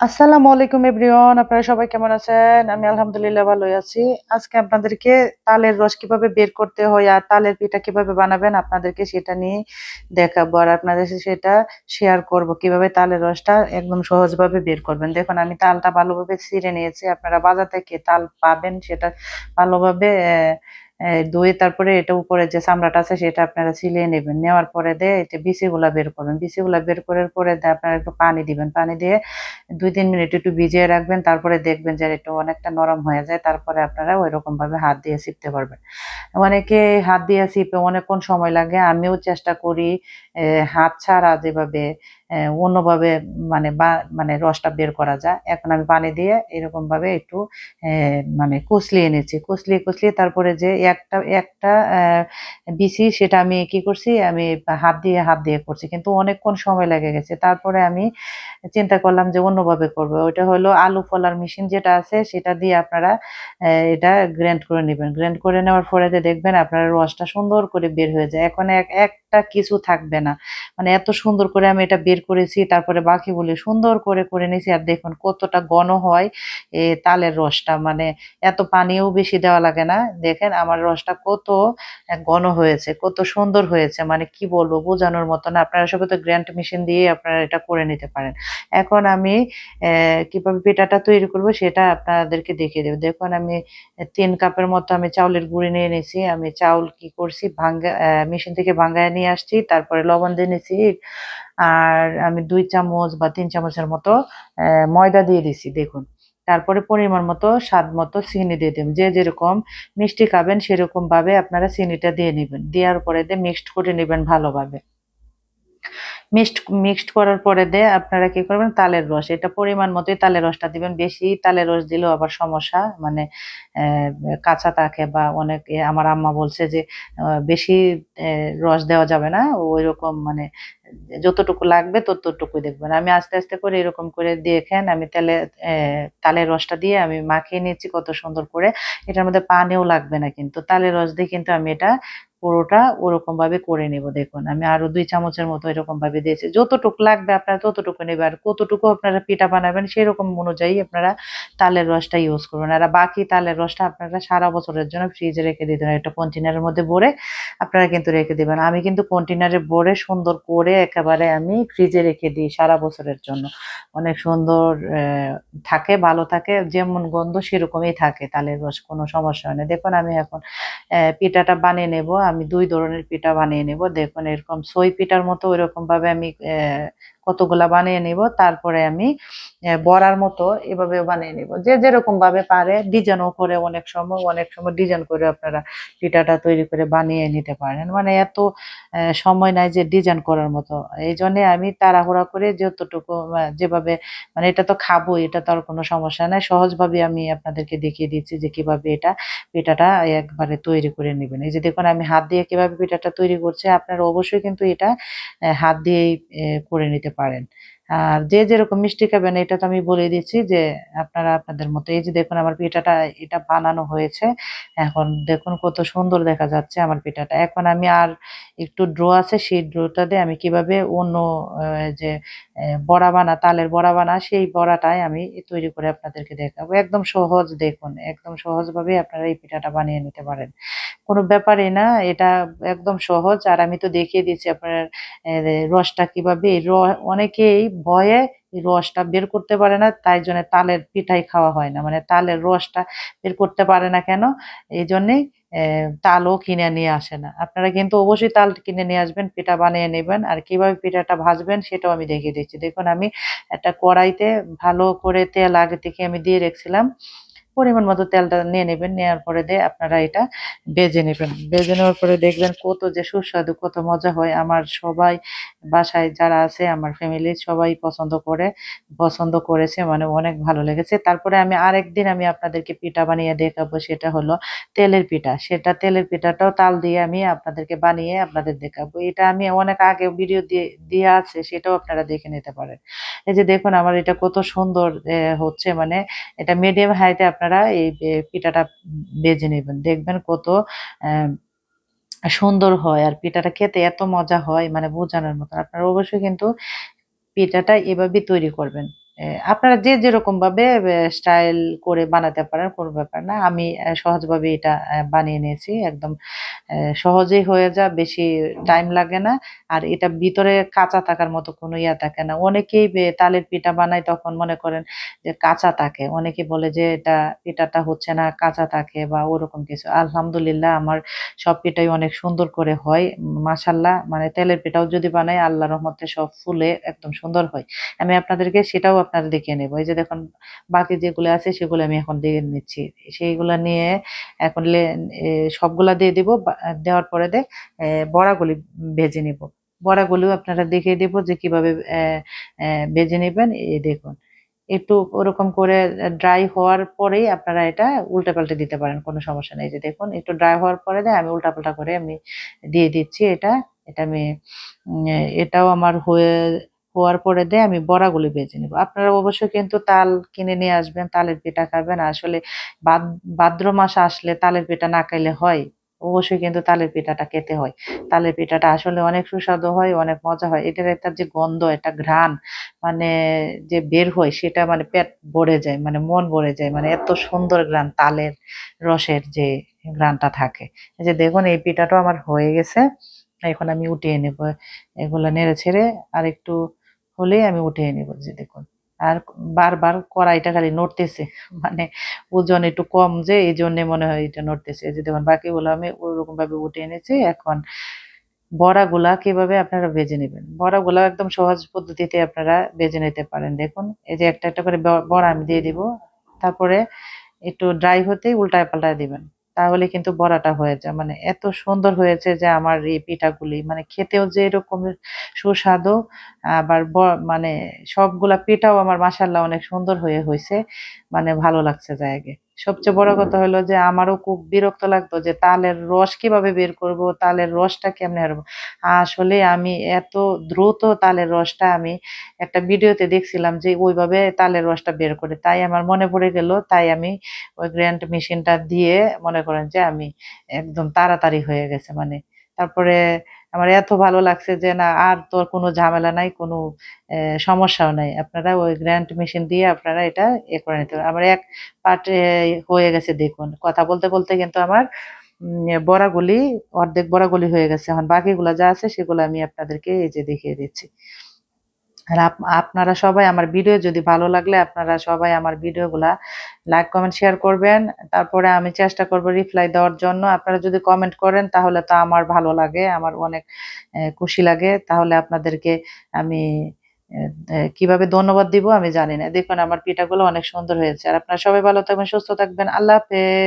আসসালামু আলাইকুম, এভরিওয়ান। আপনারা সবাই কেমন আছেন? আমি আলহামদুলিল্লাহ ভালোই আছি। আজকে আপনাদেরকে তালের রস কীভাবে বের করতে হয় আর তালের পিঠা কীভাবে বানাবেন আপনাদেরকে সেটা নিয়ে দেখাবো। আর আপনাদের সেটা শেয়ার করব। কীভাবে তালের রসটা একদম সহজভাবে বের করবেন। দেখুন, আমি তালটা ভালোভাবে ছিঁড়ে নিয়েছি। আপনারা বাজার থেকে তাল পাবেন, সেটা ভালোভাবে ধুয়ে তারপরে এটা উপরে যে চামড়াটা আছে সেটা আপনারা ছিলিয়ে নেবেন। নেওয়ার পরে দিয়ে এটা বিচিগুলা বের করবেন। বিচিগুলা বের করার পরে দিয়ে আপনারা একটু পানি দিবেন। পানি দিয়ে দুই তিন মিনিট একটু ভিজিয়ে রাখবেন। তারপরে দেখবেন যে একটু অনেকটা নরম হয়ে যায়। তারপরে আপনারা ওই রকম ভাবে হাত দিয়ে চিপতে পারবেন। অনেকে হাত দিয়ে চিপে অনেকক্ষণ সময় লাগে। আমিও চেষ্টা করি হাত ছাড়া যেভাবে অন্যভাবে মানে বা মানে রসটা বের করা যায়। এখন আমি পানি দিয়ে এরকম ভাবে একটু মানে কুচলিয়ে নিচ্ছি। কুচলিয়ে কুচলিয়ে তারপরে যে একটা একটা বিচি সেটা আমি কি করছি? আমি হাত দিয়ে হাত দিয়ে করছি। কিন্তু অনেকক্ষণ সময় লেগে গেছে। তারপরে আমি চিন্তা করলাম যে অন্যভাবে করব। ওইটা হলো আলু ফলার মেশিন যেটা আছে, সেটা দিয়ে আপনারা এটা গ্রাইন্ড করে নেবেন। গ্রাইন্ড করে নেওয়ার পরে যে দেখবেন আপনার রসটা সুন্দর করে বের হয়ে যায়। এখন এক, একটা কিছু থাকবে না। মানে এত সুন্দর করে আমি এটা বের করেছি, তারপরে বাকি বলে সুন্দর করে করে নিয়েছি আর দেখুন কতটা ঘন হয় এ তালের রসটা মানে এত পানিও বেশি দেওয়া লাগে না। দেখেন আমার রসটা কত ঘন হয়েছে, কত সুন্দর হয়েছে। মানে কি বলব, বোঝানোর মতো না। আপনারা সবাই তো গ্র্যান্ড মেশিন দিয়ে আপনারা এটা করে নিতে পারেন। এখন আমি কীভাবে পিঠাটা তৈরি করব সেটা আপনাদেরকে দেখিয়ে দেবো। দেখুন আমি তিন কাপের মতো আমি চাউলের গুঁড়ি নিয়ে নিয়েছি আমি চাউল কি করছি, ভাঙ্গা মেশিন থেকে ভাঙ্গায় নিয়ে আসছি। তারপরে লবণ দিয়ে নিয়েছি আর আমি দুই চামচ বা তিন চামচের মতো ময়দা দিয়ে দিছি, দেখুন। তারপরে পরিমাণ মতো, স্বাদ মতো চিনি দিয়ে দেবেন যে যেরকম মিষ্টি খাবেন, সেরকমভাবে আপনারা চিনিটা দিয়ে নেবেন। দেওয়ার পরে দিয়ে মিক্সড করে নেবেন ভালোভাবে। মিক্সড মিক্সড করার পরে দিয়ে আপনারা কি করবেন? তালের রস। এটা পরিমাণ মতোই তালের রসটা দিবেন। বেশি তালের রস দিলেও আবার সমস্যা। মানে কাঁচা থাকে বা অনেক আমার আম্মা বলছে যে বেশি রস দেওয়া যাবে না। ওই রকম মানে যতটুকু লাগবে ততটুকুই দেখবেন। আমি আস্তে আস্তে করে এরকম করে দেখেন, আমি তেলে তালের রসটা দিয়ে আমি মাখিয়ে নিয়েছি কত সুন্দর করে। এটার মধ্যে পানিও লাগবে না কিন্তু। তালের রস দিয়ে কিন্তু আমি এটা পুরোটা ওরকম ভাবে করে নেব, দেখুন। আমি আরও দুই চামচের মতো এরকম ভাবে দিয়েছি। যতটুকু লাগবে আপনারা ততটুকু নেবে আর কতটুকু আপনারা পিঠা বানাবেন সেরকম অনুযায়ী আপনারা তালের রসটা ইউজ করবেন। আর বাকি তালের রসটা আপনারা সারা বছরের জন্য ফ্রিজে রেখে দিতে হবে একটা কন্টেনারের মধ্যে ভরে আপনারা কিন্তু রেখে দেবেন। আমি কিন্তু কন্টেনারে ভরে সুন্দর করে একেবারে আমি ফ্রিজে রেখে দিই সারা বছরের জন্য। অনেক সুন্দর থাকে, ভালো থাকে, যেমন গন্ধ সেরকমই থাকে তালের রস, কোনো সমস্যা হয় না। দেখুন আমি এখন পিঠাটা বানিয়ে নেব। আমি দুই ধরনের পিঠা বানিয়ে নেব। দেখুন এরকম সই পিঠার মতো ওইরকম ভাবে আমি কতগুলা বানিয়ে নিব, তারপরে আমি বড়ার মতো এভাবে বানিয়ে নিব। যে যেরকম ভাবে পারে ডিজাইনও করে অনেক সময় অনেক সময় ডিজাইন করে আপনারা পিঠাটা তৈরি করে বানিয়ে নিতে পারেন। মানে এত সময় নাই যে ডিজাইন করার মতো। এই জন্যে আমি তাড়াহুড়া করে যতটুকু যেভাবে মানে এটা তো খাব এটা তো আর কোনো সমস্যা নাই। সহজভাবে আমি আপনাদেরকে দেখিয়ে দিচ্ছি যে কীভাবে এটা পিঠাটা একবারে তৈরি করে নেবেন। এই যে দেখুন, আমি হাত দিয়ে কীভাবে পিঠাটা তৈরি করছি, আপনারা অবশ্যই কিন্তু এটা হাত দিয়েই করে নিতে পারেন আর যে যেরকম মিষ্টি খাবেন, এটা তো আমি বলে দিচ্ছি যে আপনারা আপনাদের মতো, এই যে দেখুন আমার পিঠাটা, এটা বানানো হয়েছে। এখন দেখুন কত সুন্দর দেখা যাচ্ছে আমার পিঠাটা। এখন আমি আর একটু ড্রো আছে, সেই ড্রোটা দিয়ে আমি কীভাবে অন্য যে বড়া বানা, তালের বড়া বানা, সেই বড়াটাই আমি তৈরি করে আপনাদেরকে দেখাবো। একদম সহজ দেখুন, একদম সহজভাবে আপনারা এই পিঠাটা বানিয়ে নিতে পারেন। কোনো ব্যাপারই না, এটা একদম সহজ। আর আমি তো দেখিয়ে দিচ্ছি আপনার রসটা কীভাবে অনেকেই ভয়ে রসটা বের করতে পারে না, তাই জন্য তালের পিঠাই খাওয়া হয় না। মানে তালের রসটা বের করতে পারে না কেন? এই জন্যেই তালও কিনে নিয়ে আসে না। আপনারা কিন্তু অবশ্যই তাল কিনে নিয়ে আসবেন, পিঠা বানিয়ে নেবেন, আর কীভাবে পিঠাটা ভাজবেন সেটাও আমি দেখিয়ে দিচ্ছি। দেখুন আমি একটা কড়াইতে ভালো করে তেল আগে থেকে আমি দিয়ে রেখেছিলাম। পরিমাণ মতো তেলটা নিয়ে নেবেন নেওয়ার পরে দিয়ে আপনারা এটা বেজে নেবেন। বেজে নেওয়ার পরে দেখবেন কত যে সুস্বাদু, কত মজা হয়। আমার সবাই বাসায় যারা আছে, আমার ফ্যামিলি সবাই পছন্দ করে, পছন্দ করেছে মানে অনেক ভালো লেগেছে। তারপরে আমি আরেকদিন আমি আপনাদেরকে পিঠা বানিয়ে দেখাবো, সেটা হলো তেলের পিঠা। সেটা তেলের পিঠাটাও তাল দিয়ে আমি আপনাদেরকে বানিয়ে আপনাদের দেখাবো। এটা আমি অনেক আগে ভিডিও দিয়ে দিয়ে আছে, সেটাও আপনারা দেখে নিতে পারেন। এই যে দেখুন, আমার এটা কত সুন্দর হচ্ছে। মানে এটা মিডিয়াম হাইতে আপনারা এই পিঠাটা বেজে নেবেন। দেখবেন কত সুন্দর হয়। আর পিঠাটা খেতে এত মজা হয় মানে বোঝানোর মতো। আপনারা অবশ্যই কিন্তু পিঠাটা এভাবেই তৈরি করবেন। আপনারা যে যেরকমভাবে বে স্টাইল করে বানাতে পারেন, কোনো ব্যাপার না। আমি সহজভাবে এটা বানিয়ে নিয়েছি। একদম সহজেই হয়ে যায়, বেশি টাইম লাগে না। আর এটা ভিতরে কাঁচা থাকার মতো কোনো ইয়া থাকে না। অনেকেই তালের পিঠা বানায় তখন মনে করেন যে কাঁচা থাকে। অনেকে বলে যে এটা পিঠাটা হচ্ছে না, কাঁচা থাকে বা ওরকম কিছু। আলহামদুলিল্লাহ আমার সব পিঠাই অনেক সুন্দর করে হয়। মাশাআল্লাহ মানে তেলের পিঠাও যদি বানাই আল্লাহর রহমতে সব ফুলে একদম সুন্দর হয়। আমি আপনাদেরকে সেটাও আপনাদের দেখিয়ে নেব। এই যে দেখুন, বাকি যেগুলো আছে সেগুলো আমি এখন দিয়ে নিচ্ছি। সেইগুলো নিয়ে এখন সবগুলা দিয়ে দিব। দেওয়ার পরে দে, এ, বড়াগুলি ভেজে নিব। বড়াগুলিও আপনারা দেখিয়ে দিব যে কীভাবে ভেজে নিবেন। এই দেখুন। একটু ওরকম করে ড্রাই হওয়ার পরেই আপনারা এটা উল্টে-পাল্টে দিতে পারেন। কোনো সমস্যা নেই। যে দেখুন, একটু ড্রাই হওয়ার পরে দিয়ে আমি উল্টা-পাল্টা করে আমি দিয়ে দিচ্ছি এটা। এটা আমি এটাও আমার হয়ে হওয়ার পরে দিয়ে আমি বড়াগুলি ভেজে নিব। আপনারা অবশ্যই কিন্তু তাল কিনে নিয়ে আসবেন, তালের পিঠা খাবেন। আসলে ভাদ্র মাস আসলে তালের পিঠা না খাইলে হয়? অবশ্যই কিন্তু তালের পিঠাটা খেতে হয়। তালের পিঠাটা আসলে অনেক সুস্বাদু হয়, অনেক মজা হয়। এটার একটা যে গন্ধ, একটা ঘ্রাণ মানে যে বের হয় সেটা মানে পেট ভরে যায়, মানে মন ভরে যায়। মানে এত সুন্দর ঘ্রাণ তালের রসের যে ঘ্রাণটা থাকে। যে দেখুন এই পিঠাটাও আমার হয়ে গেছে। এখন আমি উঠিয়ে নেব। এগুলো নেড়ে-ছেড়ে আরেকটু হলেই আমি উঠিয়ে নেব। যে দেখুন। আর বারবার কড়াইটা খালি নড়তেছে। মানে ওজন একটু কম যে এজন্যে মনে হয় এটা নড়তেছে। যে দেখুন বাকিগুলো আমি ওরকমভাবে উঠে এনেছি এখন বড়া বড়াগুলা কীভাবে আপনারা ভেজে নিবেন। বড়াগুলা একদম সহজ পদ্ধতিতে আপনারা ভেজে নিতে পারেন। দেখুন এই যে একটা, একটা করে বড়া আমি দিয়ে দিব। তারপরে একটু ড্রাই হতেই উল্টায়-পাল্টায় দিবেন। তাহলে কিন্তু বড়াটা হয়ে যায়। মানে এত সুন্দর হয়েছে যে আমার এই পিঠাগুলি মানে খেতেও যে এরকম সুস্বাদু, আবার মানে সবগুলা পিঠাও আমার মাসাল্লাহ অনেক সুন্দর হয়ে হয়েছে মানে ভালো লাগছে যায়গে। সবচেয়ে বড় কথা হলো যে আমারও খুব বিরক্ত লাগতো যে তালের রস কীভাবে বের করব, তালের রসটা কেমনে হারবো। আসলে আমি এত দ্রুত তালের রসটা আমি একটা ভিডিওতে দেখছিলাম যে ওইভাবে তালের রসটা বের করে। তাই আমার মনে পড়ে গেল। তাই আমি ওই গ্র্যান্ড মেশিনটা দিয়ে মনে করেন যে আমি একদম তাড়াতাড়ি হয়ে গেছে মানে। তারপরে আমার এত ভালো লাগছে যে না আর তোর কোনো ঝামেলা নাই, কোনো সমস্যাও নাই। আপনারা ওই গ্র্যান্ড মেশিন দিয়ে আপনারা এটা এ করে নিতে। আমার এক পার্ট হয়ে গেছে দেখুন। কথা বলতে, বলতে কিন্তু আমার বড়াগুলি অর্ধেক বড়াগুলি হয়ে গেছে। এখন বাকিগুলো যা আছে সেগুলো আমি আপনাদেরকে এই যে দেখিয়ে দিচ্ছি। আর আপ আপনারা সবাই আমার ভিডিও যদি ভালো লাগলে আপনারা সবাই আমার ভিডিওগুলা লাইক, কমেন্ট, শেয়ার করবেন। তারপরে আমি চেষ্টা করব রিপ্লাই দেওয়ার জন্য। আপনারা যদি কমেন্ট করেন তাহলে তো আমার ভালো লাগে। আমার অনেক খুশি লাগে। তাহলে আপনাদেরকে আমি কীভাবে ধন্যবাদ দিব আমি জানি না। দেখুন আমার পিঠাগুলো অনেক সুন্দর হয়েছে। আর আপনারা সবাই ভালো থাকবেন, সুস্থ থাকবেন। আল্লাহ হাফেজ।